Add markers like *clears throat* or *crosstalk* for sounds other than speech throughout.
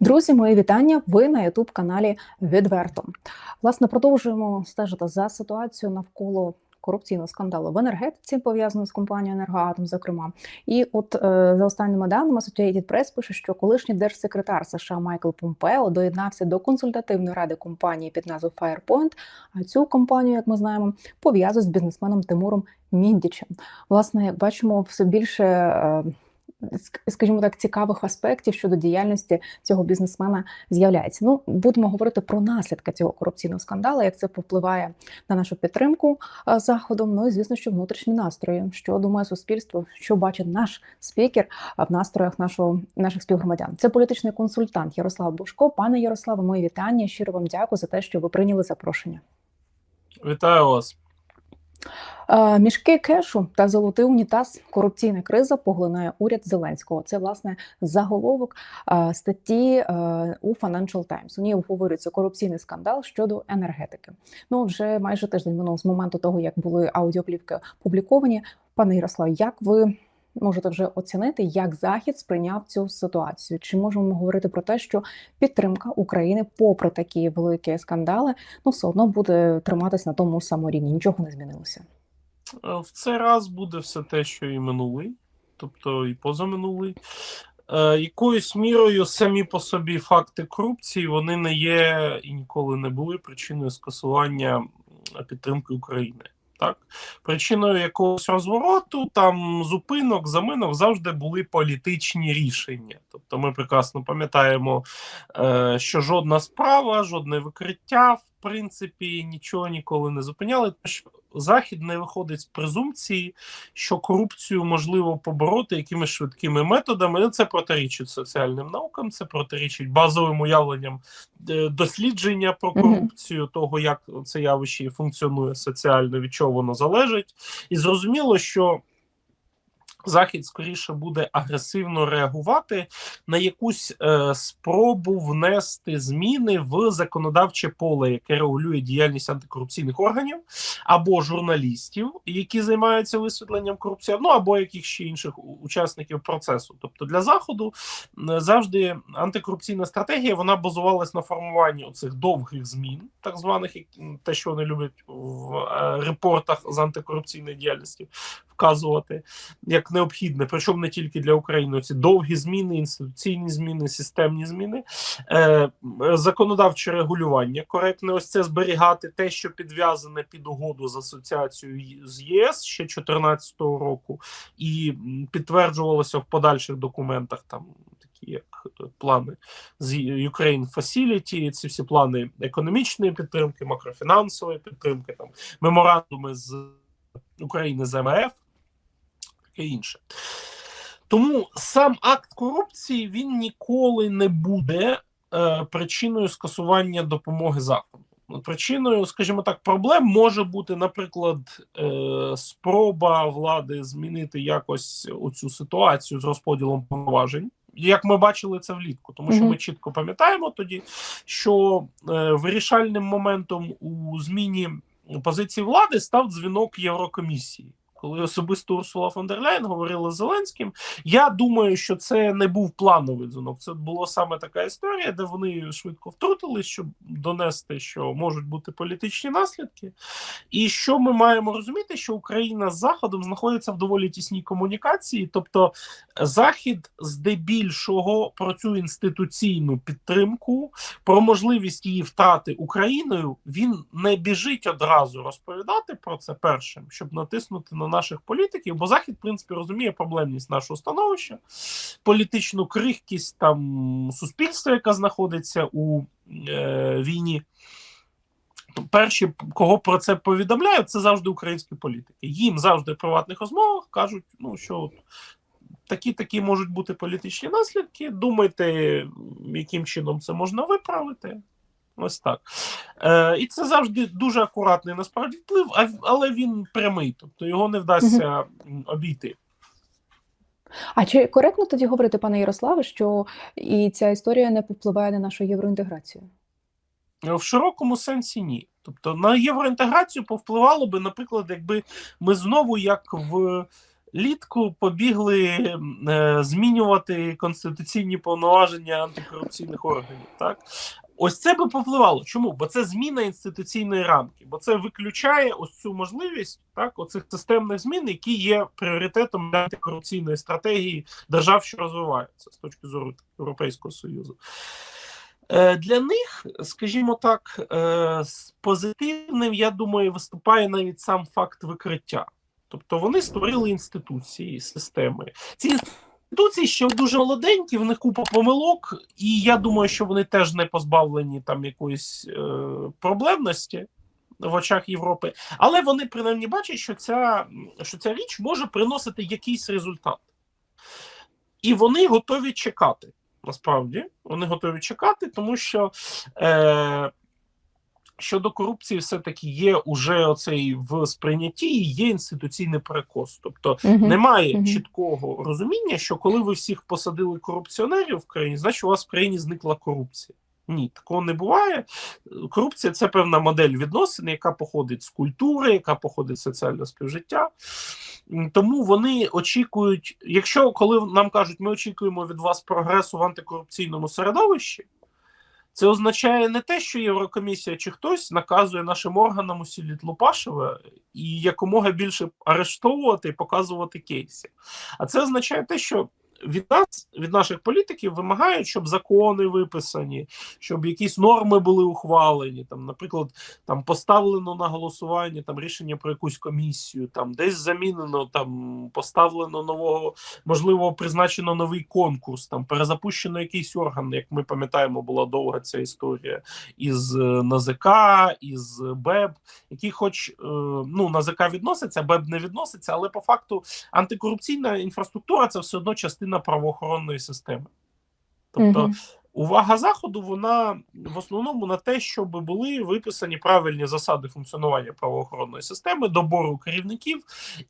Друзі, мої вітання. Ви на Ютуб каналі Відверто. Власне, продовжуємо стежити за ситуацією навколо корупційного скандалу в енергетиці, пов'язаного з компанією Енергоатом, зокрема. І от е, за останніми даними Associated Press пише, що колишній держсекретар США Майкл Помпео доєднався до консультативної ради компанії під назвою Firepoint, А цю компанію, як ми знаємо, пов'язують з бізнесменом Тимуром Міндічем. Власне, як бачимо, все більше. Скажімо так, цікавих аспектів щодо діяльності цього бізнесмена з'являється. Ну, будемо говорити про наслідки цього корупційного скандалу, як це впливає на нашу підтримку заходом. Ну і звісно, що внутрішні настрої, що думає суспільство, що бачить наш спікер в настроях нашого наших співгромадян. Це політичний консультант Ярослав Бушко. Пане Ярославе, мої вітання. Щиро вам дякую за те, що ви прийняли запрошення. Вітаю вас. Мішки кешу та золотий унітаз. Корупційна криза поглинає уряд Зеленського. Це власне заголовок статті у Financial Times. У ній обговорюється корупційний скандал щодо енергетики. Ну вже майже тиждень минув з моменту того, як були аудіоплівки публіковані. Пане Ярослав, як ви можете вже оцінити, як захід сприйняв цю ситуацію? Чи можемо говорити про те, що підтримка України, попри такі великі скандали, ну все одно буде триматись на тому самому рівні? Нічого не змінилося. Е, в цей раз буде все те, що і минулий, тобто і позаминулий. Е, якоюсь мірою самі по собі факти корупції вони не є і ніколи не були причиною скасування підтримки України. Так, причиною якогось розвороту, там зупинок, заминок завжди були політичні рішення. Тобто, ми прекрасно пам'ятаємо, е, що жодна справа, жодне викриття, в принципі, нічого ніколи не зупиняли. Захід не виходить з презумпції, що корупцію можливо побороти якимись швидкими методами. Ну, це протирічить соціальним наукам, це протирічить базовим уявленням е, дослідження про корупцію, того як це явище функціонує соціально, від чого воно залежить, і зрозуміло, що. Захід скоріше буде агресивно реагувати на якусь е, спробу внести зміни в законодавче поле, яке регулює діяльність антикорупційних органів або журналістів, які займаються висвітленням корупції, ну або яких ще інших учасників процесу. Тобто для заходу завжди антикорупційна стратегія вона базувалась на формуванні цих довгих змін, так званих те, що вони люблять в е, репортах з антикорупційної діяльності вказувати як необхідне, причому не тільки для України. Ці довгі зміни, інституційні зміни, системні зміни, е, законодавче регулювання коректне. Ось це зберігати те, що підв'язане під угоду з асоціацією з ЄС ще 2014 року, і підтверджувалося в подальших документах там. Як плани з Ukraine Facility, ці всі плани економічної підтримки, макрофінансової підтримки, там меморандуми з України з МФ, таке інше. Тому сам акт корупції він ніколи не буде е, причиною скасування допомоги Заходу. Причиною, скажімо так, проблем може бути, наприклад, е, спроба влади змінити якось оцю ситуацію з розподілом повноважень. Як ми бачили це влітку, тому що ми чітко пам'ятаємо тоді, що е, вирішальним моментом у зміні позиції влади став дзвінок Єврокомісії коли особисто Урсула фон дер Ляйн говорила з Зеленським. Я думаю, що це не був плановий дзвонок. Це була саме така історія, де вони швидко втрутились, щоб донести, що можуть бути політичні наслідки. І що ми маємо розуміти, що Україна з Заходом знаходиться в доволі тісній комунікації, тобто Захід здебільшого про цю інституційну підтримку, про можливість її втрати Україною, він не біжить одразу розповідати про це першим, щоб натиснути на наших політиків, бо захід в принципі розуміє проблемність нашого становища, політичну крихкість там суспільства, яка знаходиться у е, війні. Перші, кого про це повідомляють, це завжди українські політики. Їм завжди в приватних розмовах кажуть, ну що такі такі можуть бути політичні наслідки. Думайте, яким чином це можна виправити. Ось так. Е, І це завжди дуже акуратний насправді вплив, але він прямий, тобто його не вдасться угу. обійти. А чи коректно тоді говорити, пане Ярославе, що і ця історія не попливає на нашу євроінтеграцію? В широкому сенсі ні. Тобто на євроінтеграцію повпливало би, наприклад, якби ми знову, як в літку побігли е, змінювати конституційні повноваження антикорупційних органів. Так ось це би повпливало. Чому? Бо це зміна інституційної рамки, бо це виключає ось цю можливість так, оцих системних змін, які є пріоритетом для антикорупційної стратегії держав, що розвиваються з точки зору Європейського союзу. Е, Для них, скажімо так, е, позитивним, я думаю, виступає навіть сам факт викриття. Тобто вони створили інституції, системи. Ці інституції ще дуже молоденькі, в них купа помилок, і я думаю, що вони теж не позбавлені там якоїсь е, проблемності в очах Європи. Але вони принаймні бачать, що ця, що ця річ може приносити якийсь результат. І вони готові чекати. Насправді, вони готові чекати, тому що е, щодо корупції, все-таки є уже оцей в сприйнятті і є інституційний перекос. Тобто Мгм. немає Мгм. чіткого розуміння, що коли ви всіх посадили корупціонерів в країні, значить у вас в країні зникла корупція. Ні, такого не буває. Корупція це певна модель відносин, яка походить з культури, яка походить з соціального співжиття. Тому вони очікують, якщо коли нам кажуть, ми очікуємо від вас прогресу в антикорупційному середовищі, це означає не те, що Єврокомісія чи хтось наказує нашим органам усіліть Лупашева і якомога більше арештовувати і показувати кейси. А це означає те, що від нас, від наших політиків, вимагають, щоб закони виписані, щоб якісь норми були ухвалені. Там, наприклад, там поставлено на голосування там рішення про якусь комісію, там десь замінено, там поставлено нового, можливо, призначено новий конкурс, там перезапущено якийсь орган. Як ми пам'ятаємо, була довга ця історія із е, НАЗК, із БЕБ, які, хоч е, ну НАЗК відноситься, БЕБ не відноситься, але по факту антикорупційна інфраструктура це все одно частина правоохоронної системи. Тобто Мгм. увага заходу вона в основному на те, щоб були виписані правильні засади функціонування правоохоронної системи, добору керівників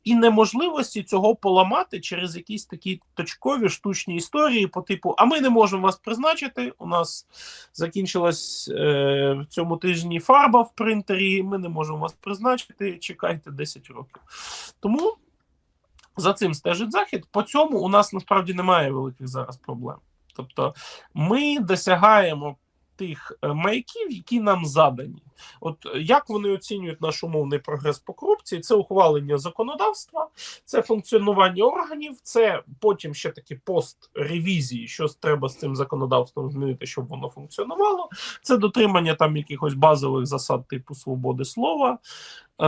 і неможливості цього поламати через якісь такі точкові штучні історії по типу: а ми не можемо вас призначити. У нас закінчилась е, в цьому тижні фарба в принтері. Ми не можемо вас призначити. Чекайте 10 років. Тому. За цим стежить захід. По цьому у нас насправді немає великих зараз проблем. Тобто ми досягаємо тих е, маяків, які нам задані. От е, як вони оцінюють наш умовний прогрес по корупції? Це ухвалення законодавства, це функціонування органів, це потім ще такі пост-ревізії, що треба з цим законодавством змінити, щоб воно функціонувало. Це дотримання там якихось базових засад типу свободи слова. Е,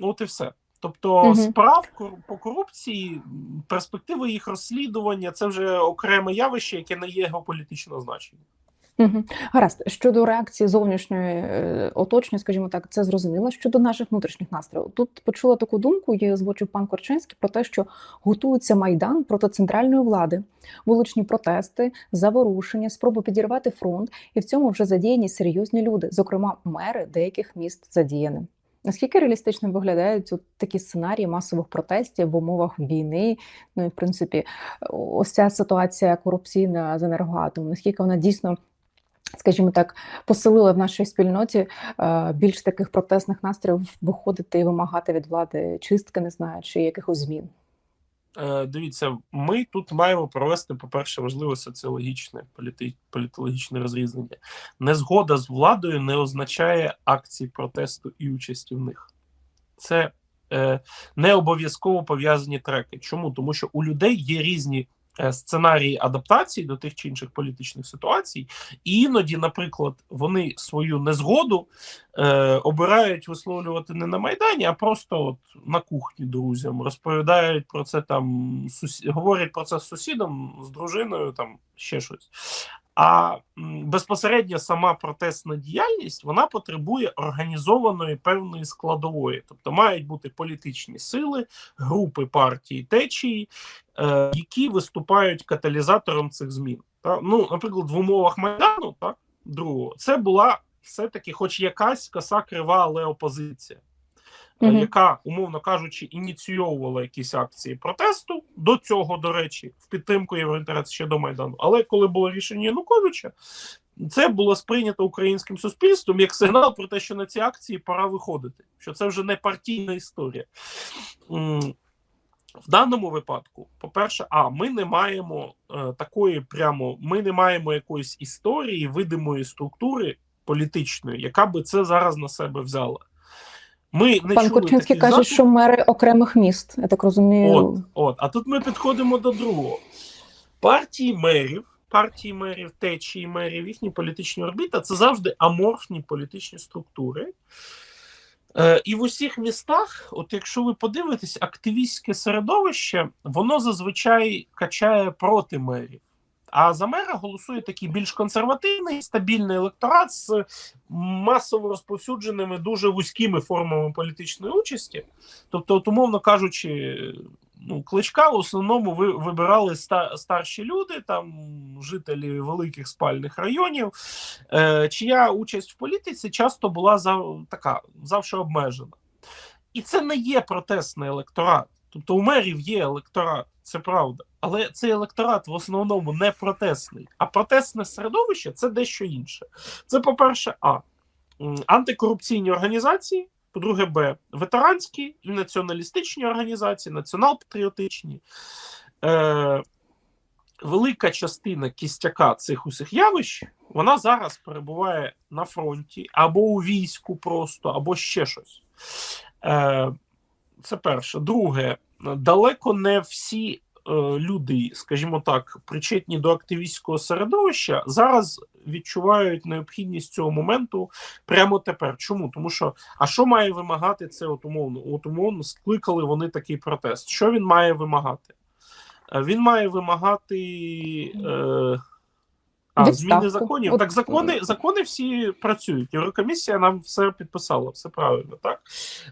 от і все. Тобто Мгм. справ по корупції, перспективи їх розслідування це вже окреме явище, яке не є геополітичного значення. Мгм. Гаразд, щодо реакції зовнішньої е, оточення, скажімо так, це зрозуміло. Щодо наших внутрішніх настроїв, тут почула таку думку, її озвучив пан Корчинський про те, що готується майдан проти центральної влади, вуличні протести, заворушення, спроби підірвати фронт, і в цьому вже задіяні серйозні люди, зокрема мери деяких міст задіяні. Наскільки реалістично виглядають от такі сценарії масових протестів в умовах війни? Ну і в принципі, ось ця ситуація корупційна з енергоатом, наскільки вона дійсно скажімо так, посилили в нашій спільноті е, більш таких протестних настроїв виходити і вимагати від влади чистки, не знаю, чи якихось змін. Е, дивіться, ми тут маємо провести, по-перше, важливе соціологічне політи, політологічне розрізнення. Незгода з владою не означає акцій протесту і участі в них. Це е, не обов'язково пов'язані треки. Чому? Тому що у людей є різні сценарії адаптації до тих чи інших політичних ситуацій, і іноді, наприклад, вони свою незгоду е, обирають висловлювати не на Майдані, а просто от на кухні друзям, розповідають про це там, сусі... говорять про це з сусідом, з дружиною, там ще щось. А безпосередньо сама протестна діяльність вона потребує організованої певної складової, тобто мають бути політичні сили, групи партії, течії, е, які виступають каталізатором цих змін. Та? Ну, наприклад, в умовах майдану, так другого, це була все-таки, хоч якась коса крива, але опозиція. Е, Мгм. Яка, умовно кажучи, ініційовувала якісь акції протесту до цього, до речі, в підтримку євроінтересу ще до Майдану. Але коли було рішення Януковича, це було сприйнято українським суспільством як сигнал про те, що на ці акції пора виходити, що це вже не партійна історія. В даному випадку, по-перше, а ми не маємо е, такої прямо, ми не маємо якоїсь історії, видимої структури політичної, яка би це зараз на себе взяла. Ми не Пан чули Корчинський каже, закликів. що мери окремих міст. Я так розумію. От, от. А тут ми підходимо до другого. Партії мерів, партії мерів, течії мерів, їхні політичні орбіта це завжди аморфні політичні структури. Е, і в усіх містах, от якщо ви подивитесь, активістське середовище, воно зазвичай качає проти мерів. А за мера голосує такий більш консервативний, стабільний електорат з масово розповсюдженими дуже вузькими формами політичної участі. Тобто, от, умовно кажучи, ну, кличка в основному ви вибирали ста- старші люди, там жителі великих спальних районів, е, чия участь в політиці часто була за, така завжди обмежена. І це не є протестний електорат. Тобто у мерів є електорат, це правда. Але цей електорат в основному не протестний. А протестне середовище це дещо інше. Це, по-перше, А. Антикорупційні організації, по-друге, Б. Ветеранські і націоналістичні організації, націонал-патріотичні. Е, велика частина кістяка цих усіх явищ, вона зараз перебуває на фронті, або у війську просто, або ще щось. Е, це перше. Друге, далеко не всі е, люди, скажімо так, причетні до активістського середовища, зараз відчувають необхідність цього моменту прямо тепер. Чому? Тому що а що має вимагати це от умовно? От умовно скликали вони такий протест. Що він має вимагати? Е, Він має вимагати. Е, а, зміни законів. От, так, закони, закони всі працюють. Єврокомісія нам все підписала, все правильно, так?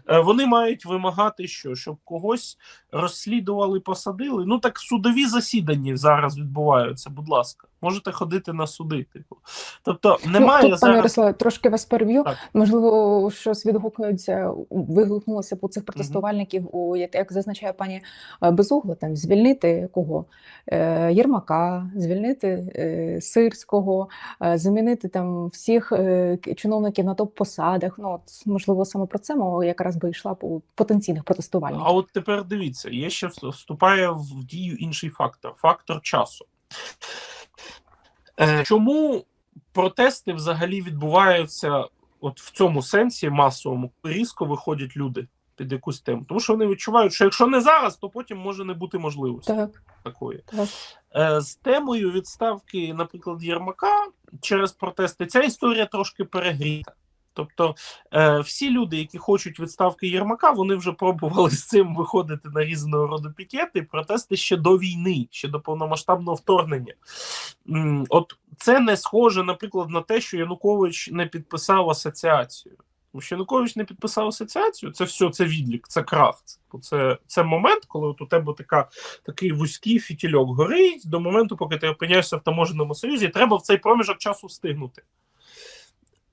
Е, Вони мають вимагати, що щоб когось розслідували, посадили. Ну так судові засідання зараз відбуваються. Будь ласка, можете ходити на суди. Типу, тобто немає ну, тут, пане зараз. Ярославе, трошки вас переб'ю. Можливо, щось відгукується, вигукнулося по цих протестувальників, у як, зазначає пані е, Безугла, там звільнити кого? Е, Єрмака, звільнити е, Сирського, е, замінити там всіх е, чиновників на топ-посадах. Ну, от, можливо, саме про це мова якраз би йшла по потенційних протестувальників. А от тепер дивіться, є ще вступає в дію інший фактор фактор часу. Е, чому протести взагалі відбуваються от в цьому сенсі масовому, різко виходять люди під якусь тему? Тому що вони відчувають, що якщо не зараз, то потім може не бути можливості Так, такої. так. Е, з темою відставки, наприклад, Єрмака через протести, ця історія трошки перегріта. Тобто е, всі люди, які хочуть відставки Єрмака, вони вже пробували з цим виходити на різного роду пікети, протести ще до війни, ще до повномасштабного вторгнення. От це не схоже, наприклад, на те, що Янукович не підписав асоціацію. Тому що Янукович не підписав асоціацію, це все, це відлік, це крах. Це, це, момент, коли от у тебе така такий вузький фітільок горить до моменту, поки ти опиняєшся в таможеному союзі, і треба в цей проміжок часу встигнути.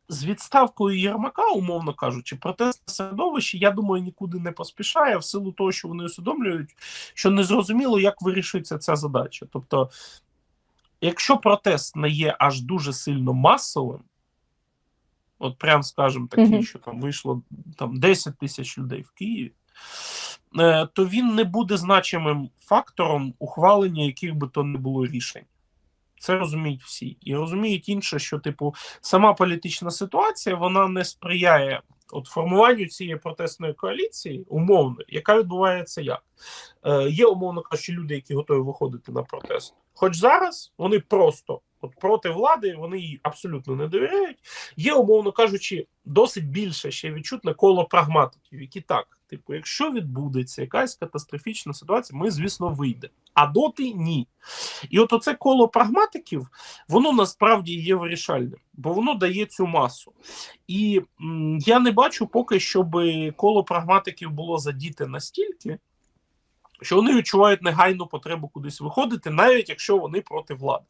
З відставкою Єрмака, умовно кажучи, протестне середовище, я думаю, нікуди не поспішає в силу того, що вони усвідомлюють, що незрозуміло, як вирішується ця задача. Тобто, якщо протест не є аж дуже сильно масовим, от прям скажемо такий, Мгм. що там вийшло там 10 тисяч людей в Києві, е, то він не буде значимим фактором ухвалення яких би то не було рішень. Це розуміють всі. І розуміють інше, що, типу, сама політична ситуація вона не сприяє от формуванню цієї протестної коаліції, умовно, яка відбувається як? Е, є, умовно кажучи, люди, які готові виходити на протест. Хоч зараз вони просто от проти влади, вони їй абсолютно не довіряють. Є, умовно кажучи, досить більше ще відчутне коло прагматиків, які так, типу, якщо відбудеться якась катастрофічна ситуація, ми, звісно, вийдемо. А доти ні. І от оце коло прагматиків, воно насправді є вирішальним, бо воно дає цю масу. І м, я не бачу поки, щоб коло прагматиків було задіте настільки, що вони відчувають негайну потребу кудись виходити, навіть якщо вони проти влади.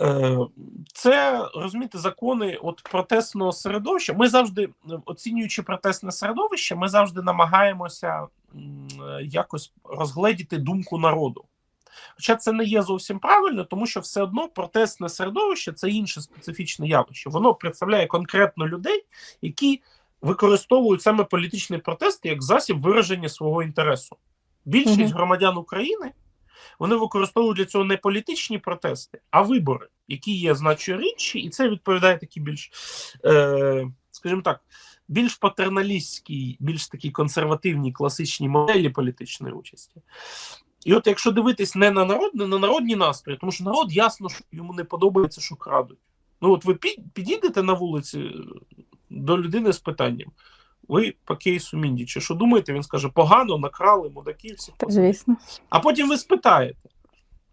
Е, Це розумієте, закони от протестного середовища. Ми завжди, оцінюючи протестне середовище, ми завжди намагаємося якось розгледіти думку народу. Хоча це не є зовсім правильно, тому що все одно протестне середовище це інше специфічне явище. Воно представляє конкретно людей, які використовують саме політичний протест як засіб вираження свого інтересу. Більшість громадян України вони використовують для цього не політичні протести, а вибори, які є значно рідші, і це відповідає такі більш, е, скажімо так, більш патерналістській, більш такій консервативній класичній моделі політичної участі. І от якщо дивитись не на народ, не на народні настрої, тому що народ ясно, що йому не подобається, що крадуть. Ну от ви підійдете на вулиці е, до людини з питанням. Ви по кейсу Міндіча, що думаєте? Він скаже, погано, накрали, мудаки, всіх Так, звісно. А потім ви спитаєте: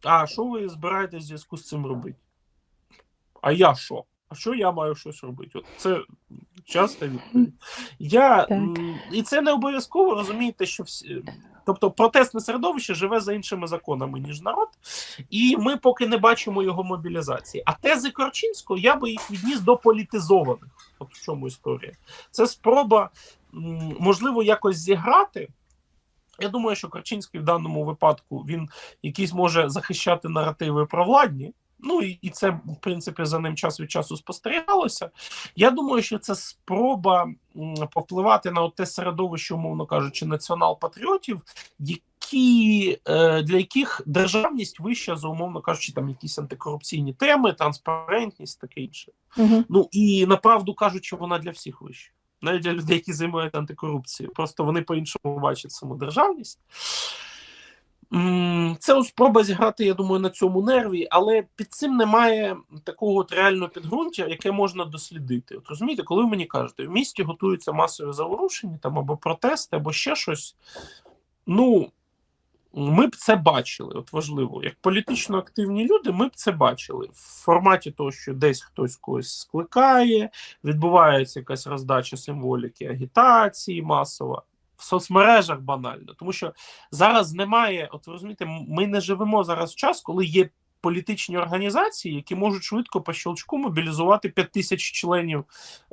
а що ви збираєтесь в зв'язку з цим робити? А я що? А що я маю щось робити? От це часто відповідь. Я, Так. і це не обов'язково розумієте, що всі. Тобто протестне середовище живе за іншими законами, ніж народ, і ми поки не бачимо його мобілізації. А тези Корчинського я би їх відніс до політизованих. От в чому історія. Це спроба, можливо, якось зіграти. Я думаю, що Корчинський в даному випадку він якісь може захищати наративи провладні. Ну і, і це, в принципі, за ним час від часу спостерігалося. Я думаю, що це спроба повпливати на те середовище, умовно кажучи, націонал-патріотів, які, е, для яких державність вища за умовно кажучи, там якісь антикорупційні теми, транспарентність, таке інше. Угу. Ну і направду кажучи, вона для всіх вища. Навіть для людей, які займаються антикорупцією. Просто вони по-іншому бачать саму державність. Це спроба зіграти, я думаю, на цьому нерві, але під цим немає такого от реального підґрунтя, яке можна дослідити. От розумієте, коли ви мені кажете, в місті готуються масові заворушення, там або протести, або ще щось. Ну, ми б це бачили, от важливо, як політично активні люди, ми б це бачили в форматі того, що десь хтось когось скликає, відбувається якась роздача символіки, агітації масова. В соцмережах банально, тому що зараз немає, от ви розумієте, ми не живемо зараз в час, коли є політичні організації, які можуть швидко по щелчку мобілізувати 5 тисяч членів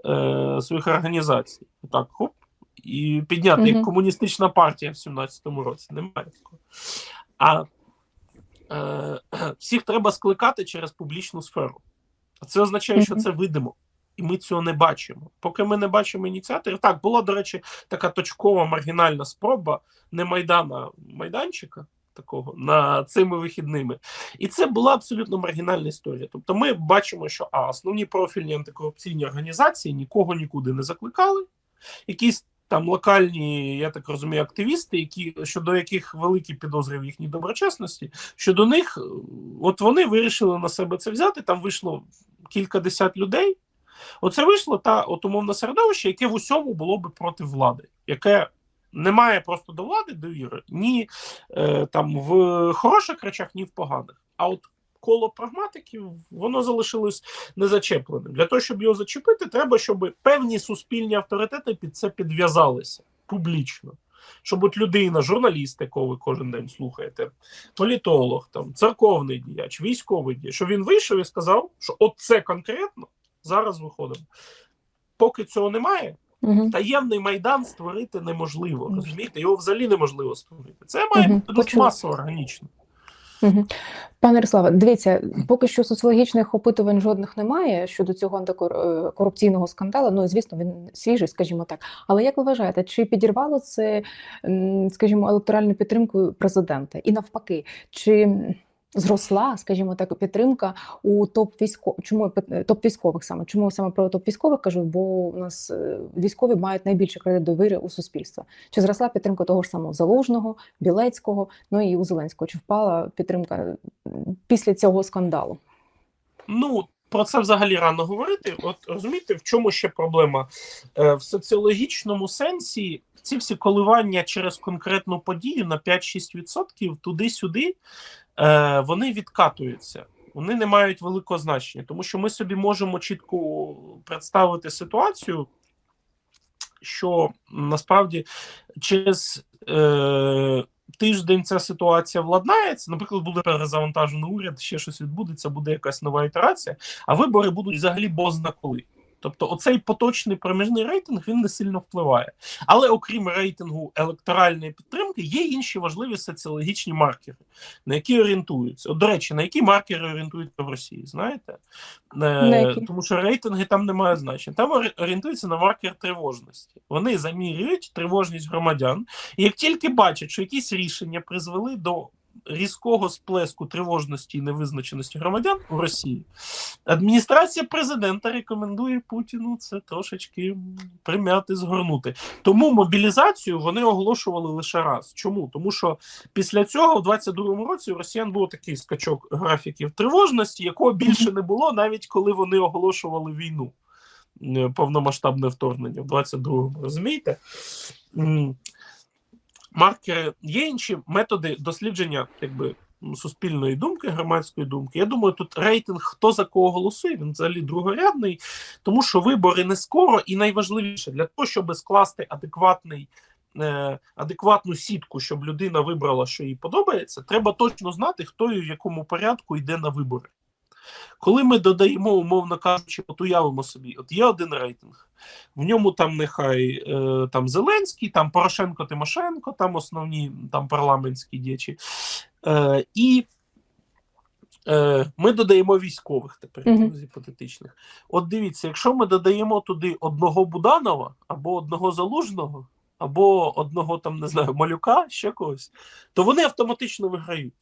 е, своїх організацій. Так, хоп, і підняти як комуністична партія в 17-му році. Немає такого. А е, *clears throat* всіх треба скликати через публічну сферу. А це означає, що це видимо. І ми цього не бачимо. Поки ми не бачимо ініціаторів. Так, була, до речі, така точкова маргінальна спроба не Майдана майданчика такого на цими вихідними. І це була абсолютно маргінальна історія. Тобто, ми бачимо, що а основні профільні антикорупційні організації нікого нікуди не закликали. Якісь там локальні, я так розумію, активісти, які щодо яких великі підозри в їхній доброчесності, щодо них, е, от вони вирішили на себе це взяти. Там вийшло кілька десят людей. Оце вийшло та от умовне середовище, яке в усьому було би проти влади, яке не має просто до влади довіри ні е, там в хороших речах, ні в поганих. А от коло прагматиків воно залишилось незачепленим. Для того, щоб його зачепити, треба, щоб певні суспільні авторитети під це підв'язалися публічно. Щоб от людина, журналіст, якого ви кожен день слухаєте, політолог, там, церковний діяч, військовий діяч, що він вийшов і сказав, що от це конкретно зараз виходимо. Поки цього немає, Угу. таємний майдан створити неможливо. Розумієте, його взагалі неможливо створити. Це має Мгм, бути дуже масово органічно. Угу. Пане Ярославе, дивіться, поки що соціологічних опитувань жодних немає щодо цього антикорупційного скандалу. Ну і звісно, він свіжий, скажімо так. Але як ви вважаєте, чи підірвало це, скажімо, електоральну підтримку президента? І навпаки, чи зросла, скажімо так, підтримка у топ військо чому топ військових саме? Чому саме про топ військових кажу? Бо у нас е, військові мають найбільше кредит довіри у суспільства. Чи зросла підтримка того ж самого Залужного, Білецького, ну і у Зеленського? Чи впала підтримка після цього скандалу? Ну, про це взагалі рано говорити. От розумієте, в чому ще проблема? Е, в соціологічному сенсі ці всі коливання через конкретну подію на 5-6% туди-сюди, е, вони відкатуються. Вони не мають великого значення, тому що ми собі можемо чітко представити ситуацію, що насправді через е, тиждень ця ситуація владнається. Наприклад, буде перезавантажений уряд, ще щось відбудеться, буде якась нова ітерація, а вибори будуть взагалі бозна коли. Тобто, оцей поточний проміжний рейтинг він не сильно впливає. Але окрім рейтингу електоральної підтримки, є інші важливі соціологічні маркери, на які орієнтуються. От, до речі, на які маркери орієнтуються в Росії, знаєте? Е? Тому що рейтинги там не мають значення. Там орієнтуються на маркер тривожності. Вони замірюють тривожність громадян, і як тільки бачать, що якісь рішення призвели до різкого сплеску тривожності і невизначеності громадян у Росії, адміністрація президента рекомендує Путіну це трошечки примяти, згорнути. Тому мобілізацію вони оголошували лише раз. Чому? Тому що після цього, у 22-му році, у росіян був такий скачок графіків тривожності, якого більше не було, навіть коли вони оголошували війну. е, Повномасштабне вторгнення в 22-му, розумієте? Маркери є інші методи дослідження якби, м, суспільної думки, громадської думки. Я думаю, тут рейтинг, хто за кого голосує, він взагалі другорядний, тому що вибори не скоро, і найважливіше для того, щоб скласти адекватний. е, Адекватну сітку, щоб людина вибрала, що їй подобається, треба точно знати, хто і в якому порядку йде на вибори. Коли ми додаємо, умовно кажучи, от уявимо собі, от є один рейтинг, в ньому там нехай е, там Зеленський, там Порошенко, Тимошенко, там основні там парламентські діячі. Е, і е, ми додаємо військових тепер з гіпотетичних. От дивіться, якщо ми додаємо туди одного Буданова або одного Залужного, або одного там, не знаю, малюка, ще когось, то вони автоматично виграють.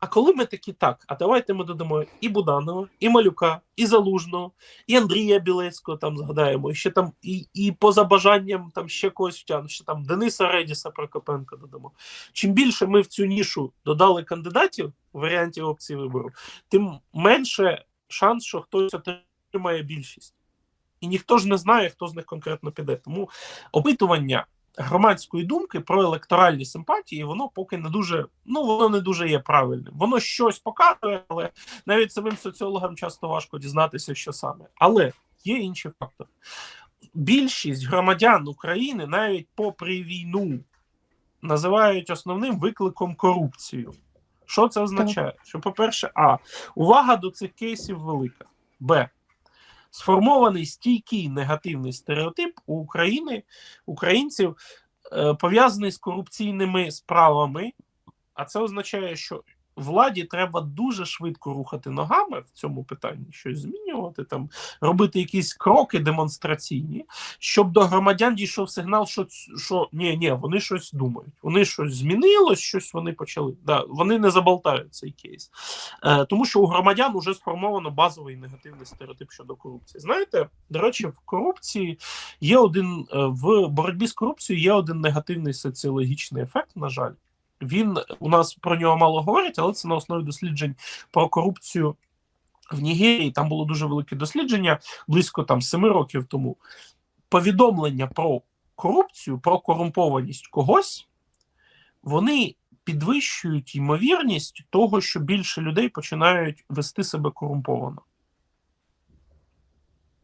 А коли ми такі так, а давайте ми додамо і Буданова, і Малюка, і Залужного, і Андрія Білецького там згадаємо, і ще там, і, і поза бажанням там ще когось втягнемо, ще там Дениса Редіса Прокопенка додамо. Чим більше ми в цю нішу додали кандидатів у варіанті опції вибору, тим менше шанс, що хтось отримає більшість. І ніхто ж не знає, хто з них конкретно піде. Тому опитування громадської думки про електоральні симпатії, воно поки не дуже, ну воно не дуже є правильним. Воно щось показує, але навіть самим соціологам часто важко дізнатися, що саме. Але є інші фактори. Більшість громадян України, навіть попри війну, називають основним викликом корупцію. Що це означає? Що, по-перше, а увага до цих кейсів велика. Б. Сформований стійкий негативний стереотип України, українців е, пов'язаний з корупційними справами, а це означає, що владі треба дуже швидко рухати ногами в цьому питанні, щось змінювати, там робити якісь кроки демонстраційні, щоб до громадян дійшов сигнал, що, що ні, ні, вони щось думають, вони щось змінилось, щось вони почали. Да, вони не заболтають цей кейс. Е, тому що у громадян вже сформовано базовий негативний стереотип щодо корупції. Знаєте, до речі, в корупції є один е, в боротьбі з корупцією є один негативний соціологічний ефект, на жаль. Він у нас про нього мало говорять, але це на основі досліджень про корупцію в Нігерії. Там було дуже велике дослідження близько там семи років тому. Повідомлення про корупцію, про корумпованість когось, вони підвищують ймовірність того, що більше людей починають вести себе корумповано.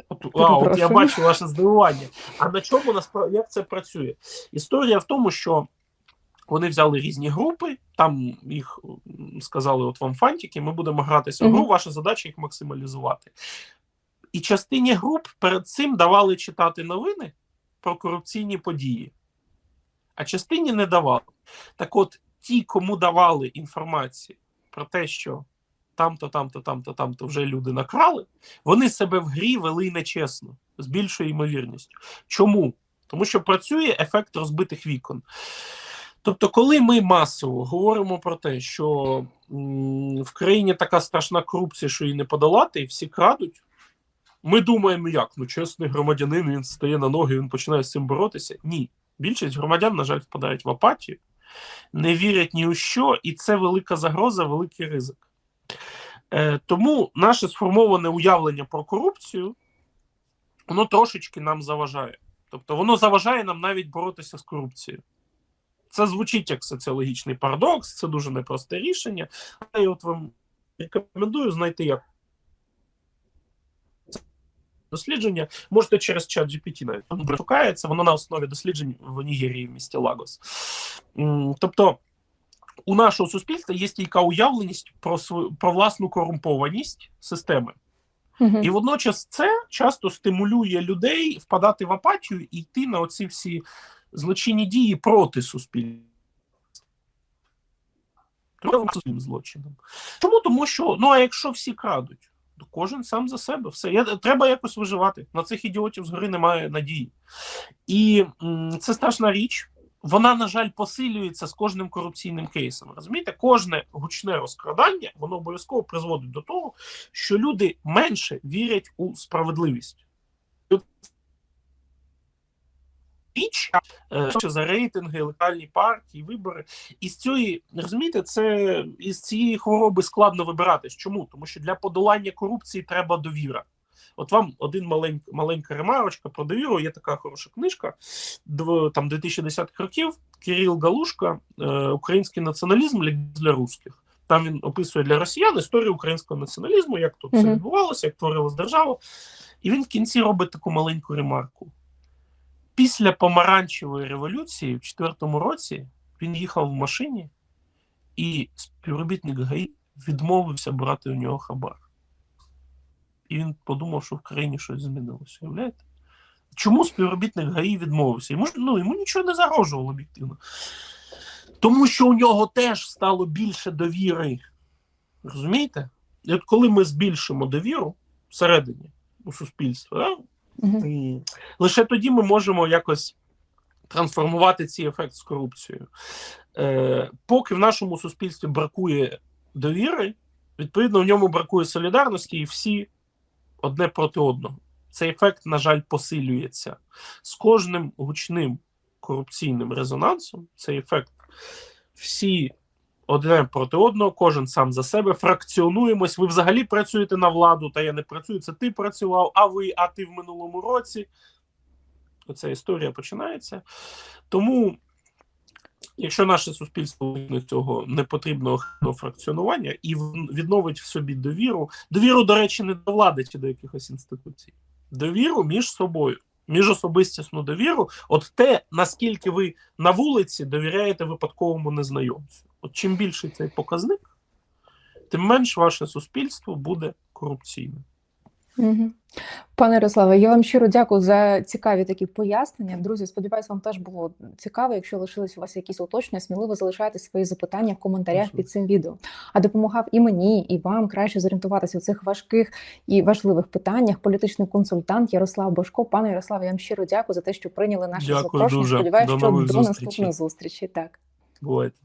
От, а, от я бачу ваше здивування. А на чому насправді як це працює? Історія в тому, що вони взяли різні групи, там їх сказали: от вам фантики, ми будемо гратися в гру, ваша задача їх максималізувати. І частині груп перед цим давали читати новини про корупційні події, а частині не давали. Так от, ті, кому давали інформацію про те, що там-то, там-то, там-то, там-то вже люди накрали, вони себе в грі вели нечесно, з більшою ймовірністю. Чому? Тому що працює ефект розбитих вікон. Тобто, коли ми масово говоримо про те, що в країні така страшна корупція, що її не подолати, і всі крадуть, ми думаємо, як ну чесний громадянин, він стає на ноги, він починає з цим боротися. Ні. Більшість громадян, на жаль, впадають в апатію, не вірять ні у що, і це велика загроза, великий ризик. Е, тому наше сформоване уявлення про корупцію, воно трошечки нам заважає. Тобто воно заважає нам навіть боротися з корупцією. Це звучить як соціологічний парадокс, це дуже непросте рішення. Але я от вам рекомендую знайти як дослідження. Можете через чат GPT навіть воно шукається, воно на основі досліджень в Нігерії в місті Лагос. Тобто, у нашого суспільства є стійка уявленість про свою про власну корумпованість системи. Мгм. І водночас це часто стимулює людей впадати в апатію і йти на оці всі злочинні дії проти суспільства. своїм злочином. Чому? Тому що, ну а якщо всі крадуть, то кожен сам за себе. Все. Я, треба якось виживати. На цих ідіотів згори немає надії. І м, це страшна річ. Вона, на жаль, посилюється з кожним корупційним кейсом. Розумієте, кожне гучне розкрадання воно обов'язково призводить до того, що люди менше вірять у справедливість. Річ е, що за рейтинги, локальні партії, вибори. І з цієї розумієте, це із цієї хвороби складно вибиратись. Чому? Тому що для подолання корупції треба довіра. От вам один маленька, маленька ремарочка про довіру. Є така хороша книжка дв- там 2010 років. Кирил Галушка, е, Український націоналізм для русських. Там він описує для росіян історію українського націоналізму, як тут Мгм. відбувалося, як творилась держава. І він в кінці робить таку маленьку ремарку. Після помаранчевої революції в четвертому році він їхав в машині, і співробітник ГАІ відмовився брати у нього хабар. І він подумав, що в країні щось змінилося. Уявляєте? Чому співробітник ГАІ відмовився? Йому, ну, йому нічого не загрожувало об'єктивно. Тому що у нього теж стало більше довіри. Розумієте? І от коли ми збільшимо довіру всередині у суспільства. І лише тоді ми можемо якось трансформувати цей ефект з корупцією. Е, поки в нашому суспільстві бракує довіри, відповідно, в ньому бракує солідарності, і всі одне проти одного. Цей ефект, на жаль, посилюється. З кожним гучним корупційним резонансом цей ефект всі одне проти одного, кожен сам за себе, фракціонуємось. Ви взагалі працюєте на владу, та я не працюю. Це ти працював, а ви, а ти в минулому році. Оця історія починається. Тому, якщо наше суспільство цього непотрібного фракціонування і відновить в собі довіру, довіру, до речі, не до влади чи до якихось інституцій, довіру між собою. Міжособистісну довіру, от те, наскільки ви на вулиці довіряєте випадковому незнайомцю. От чим більший цей показник, тим менш ваше суспільство буде корупційним. Пане Ярославе, я вам щиро дякую за цікаві такі пояснення. Друзі, сподіваюся, вам теж було цікаво. Якщо лишились у вас якісь уточнення, сміливо залишайте свої запитання в коментарях під цим відео. А допомагав і мені, і вам краще зорієнтуватися у цих важких і важливих питаннях. Політичний консультант Ярослав Бошко. Пане Ярославе, я вам щиро дякую за те, що прийняли наше Дякую запрошення. дуже. Сподіваюся, що до зустрічі. Так. Бувайте.